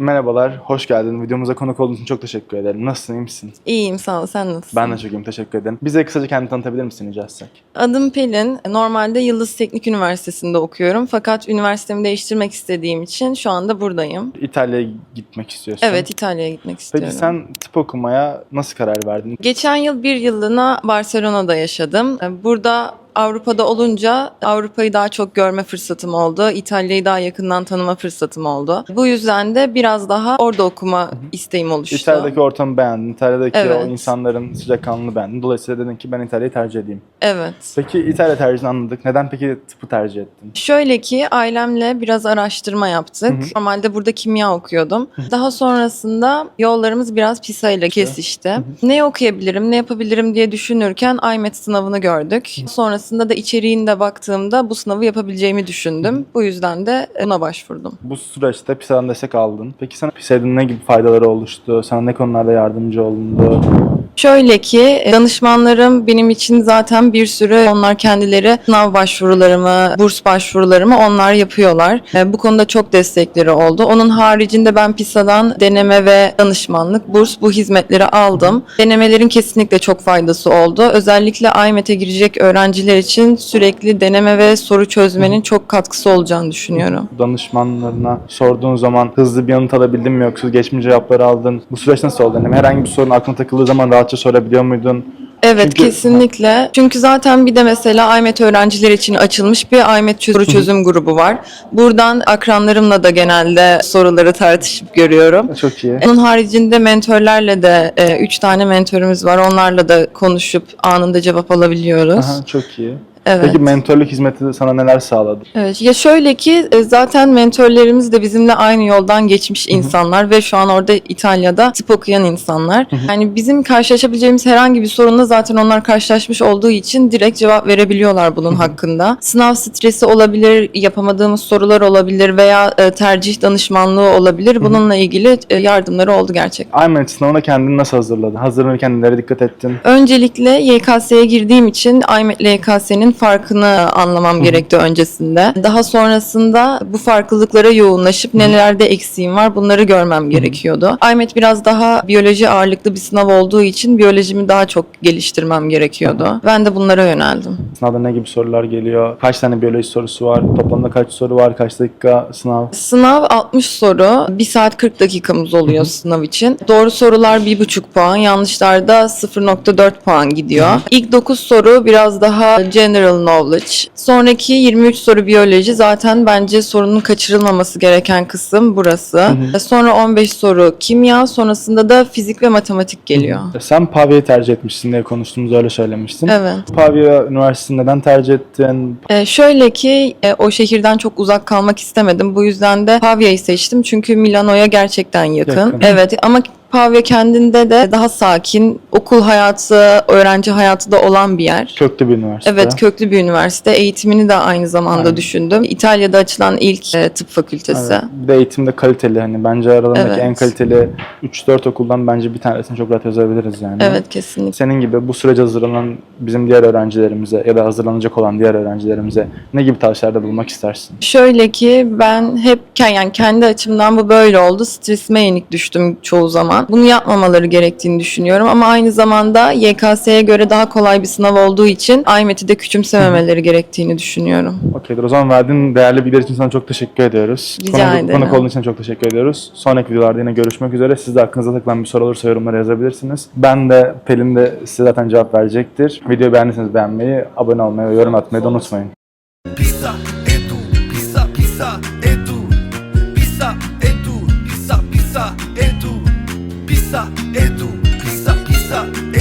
Merhabalar, hoş geldin. Videomuza konuk olduğun için çok teşekkür ederim. Nasılsın, iyi misin? İyiyim sağ ol. Sen nasılsın? Ben de çok iyiyim, teşekkür ederim. Bize kısaca kendini tanıtabilir misin rica etsek? Adım Pelin. Normalde Yıldız Teknik Üniversitesi'nde okuyorum. Fakat üniversitemi değiştirmek istediğim için şu anda buradayım. İtalya'ya gitmek istiyorsun. Evet İtalya'ya gitmek istiyorum. Peki sen tıp okumaya nasıl karar verdin? Geçen yıl bir yıllığına Barcelona'da yaşadım. Burada Avrupa'da olunca Avrupa'yı daha çok görme fırsatım oldu. İtalya'yı daha yakından tanıma fırsatım oldu. Bu yüzden de biraz daha orada okuma isteğim oluştu. İtalya'daki ortamı beğendin, İtalya'daki Evet. o insanların sıcakkanlılığını beğendin. Dolayısıyla dedin ki ben İtalya'yı tercih edeyim. Evet. Peki İtalya tercihini anladık. Neden peki tıpı tercih ettin? Şöyle ki ailemle biraz araştırma yaptık. Hı hı. Normalde burada kimya okuyordum. Daha sonrasında yollarımız biraz PISA ile kesişti. Ne okuyabilirim, ne yapabilirim diye düşünürken IMET sınavını gördük. Sonrasında da içeriğinde baktığımda bu sınavı yapabileceğimi düşündüm. Bu yüzden de buna başvurdum. Bu süreçte PISA'dan destek aldın. Peki sana PISA'nın ne gibi faydaları oluştu? Sana ne konularda yardımcı olundu? Şöyle ki danışmanlarım benim için zaten bir sürü onlar kendileri sınav başvurularımı, burs başvurularımı onlar yapıyorlar. E, Bu konuda çok destekleri oldu. Onun haricinde ben PISA'dan deneme ve danışmanlık, burs bu hizmetleri aldım. Denemelerin kesinlikle çok faydası oldu. Özellikle AYMET'e girecek öğrenciler için sürekli deneme ve soru çözmenin çok katkısı olacağını düşünüyorum. danışmanlarına sorduğun zaman hızlı bir yanıt alabildin mi yoksa geçmiş cevapları aldın? Bu süreç nasıl oldu? Yani herhangi bir sorun aklına takıldığı zaman rahatça sorabiliyor muydun? Evet Çünkü- kesinlikle. Çünkü zaten bir de mesela AYMET öğrenciler için açılmış bir AYMET soru çözüm grubu var. Buradan akranlarımla da genelde soruları tartışıp görüyorum. Çok iyi. Onun haricinde mentörlerle de 3 tane mentörümüz var. Onlarla da konuşup anında cevap alabiliyoruz. Aha, çok iyi. Evet. Peki mentorluk hizmeti de sana neler sağladı? Evet. Ya şöyle ki e, zaten mentörlerimiz de bizimle aynı yoldan geçmiş insanlar ve şu an orada İtalya'da tıp okuyan insanlar. Yani bizim karşılaşabileceğimiz herhangi bir sorunla zaten onlar karşılaşmış olduğu için direkt cevap verebiliyorlar bunun hakkında. Sınav stresi olabilir, yapamadığımız sorular olabilir veya e, tercih danışmanlığı olabilir. Bununla ilgili e, yardımları oldu gerçekten. IMET sınavına kendini nasıl hazırladın? Hazırlanırken nelere dikkat ettin? Öncelikle YKS'ye girdiğim için IMET ile YKS'nin farkını anlamam gerekti öncesinde. Daha sonrasında bu farklılıklara yoğunlaşıp nelerde eksiğim var bunları görmem gerekiyordu. IMET biraz daha biyoloji ağırlıklı bir sınav olduğu için biyolojimi daha çok geliştirmem gerekiyordu. Ben de bunlara yöneldim. Sınavda ne gibi sorular geliyor? Kaç tane biyoloji sorusu var? Toplamda kaç soru var? Kaç dakika sınav? Sınav 60 soru. 1 saat 40 dakikamız oluyor sınav için. Doğru sorular 1,5 puan. Yanlışlarda 0.4 puan gidiyor. İlk 9 soru biraz daha general knowledge. Sonraki 23 soru biyoloji. Zaten bence sorunun kaçırılmaması gereken kısım burası. Sonra 15 soru kimya. Sonrasında da fizik ve matematik geliyor. Sen Pavia'yı tercih etmişsin diye konuştuğumuzda öyle söylemiştin. Evet. Pavia Üniversitesi'ni neden tercih ettin? Ee, şöyle ki e, o şehirden çok uzak kalmak istemedim. Bu yüzden de Pavia'yı seçtim. Çünkü Milano'ya gerçekten yakın. Yakın. Evet ama Pavia kendinde de daha sakin, okul hayatı, öğrenci hayatı da olan bir yer. Köklü bir üniversite. Evet köklü bir üniversite. Eğitimini de aynı zamanda Aynen. düşündüm. İtalya'da açılan ilk e, tıp fakültesi. Evet. Bir de eğitimde kaliteli hani bence aralarındaki Evet. en kaliteli 3-4 okuldan bence bir tanesini çok rahat yazabiliriz yani. Evet kesinlikle. Senin gibi bu sürece hazırlanan bizim diğer öğrencilerimize ya da hazırlanacak olan diğer öğrencilerimize ne gibi tavsiyelerde bulmak istersin? Şöyle ki ben hep yani kendi açımdan bu böyle oldu. Stresime yenik düştüm çoğu zaman. Bunu yapmamaları gerektiğini düşünüyorum ama aynı zamanda YKS'ye göre daha kolay bir sınav olduğu için IMET'i de küçümsememeleri gerektiğini düşünüyorum. Okeydir. O zaman verdiğin değerli bilgiler için sana çok teşekkür ediyoruz. Rica Konuk- ederim. Konuk olduğun için çok teşekkür ediyoruz. Sonraki videolarda yine görüşmek üzere. Siz de aklınıza takılan bir soru olursa yorumlara yazabilirsiniz. Ben de Pelin de size zaten cevap verecektir. Videoyu beğendiyseniz beğenmeyi, abone olmayı ve yorum atmayı da unutmayın. Pisa, edu, pisa, pisa, edu. pisa, edu, Pizza Pizza edu.